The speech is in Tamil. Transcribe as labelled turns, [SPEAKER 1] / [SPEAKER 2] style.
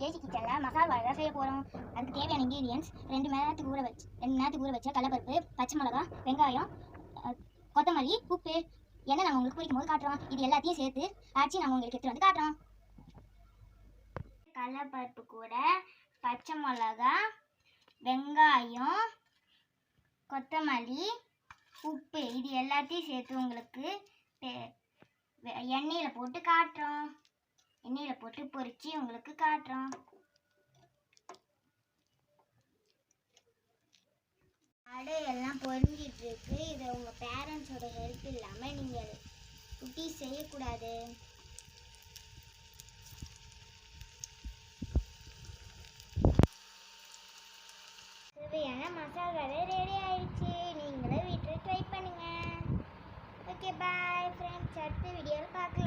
[SPEAKER 1] கேஜி கிச்சனில் மசாலா வடை செய்ய போகிறோம் அதுக்கு தேவையான இன்க்ரீடியன்ஸ் ரெண்டு மணி நேரத்துக்கு ஊற வச்சு ரெண்டு மணி நேரத்துக்கு ஊற வச்ச கடலப்பருப்பு பச்சை மிளகா வெங்காயம் கொத்தமல்லி உப்பு எண்ணெய் நாங்கள் உங்களுக்கு பிடிக்கும் போது காட்டுறோம். இது எல்லாத்தையும் சேர்த்து அரைச்சி நாங்கள் உங்களுக்கு எடுத்துகிட்டு வந்து காட்டுறோம். கடலப்பருப்பு கூட பச்சை மிளகா வெங்காயம் கொத்தமல்லி உப்பு இது எல்லாத்தையும் சேர்த்து உங்களுக்கு எண்ணெயில் போட்டு காட்டுறோம். போட்டு பொறிச்சு உங்களுக்கு காட்டுறோம். அடை எல்லாம் பொறிஞ்சிட்டு இருக்கு. இதை உங்க பேரண்ட்ஸோட ஹெல்ப் இல்லாம நீங்க குட்டி செய்யக்கூடாது. சுவையான மசால் வடை ரெடி ஆயிடுச்சு. நீங்களும் வீட்டில் ட்ரை பண்ணுங்க. ஓகே பாய் ஃப்ரெண்ட்ஸ் அடுத்த வீடியோவில் பார்க்க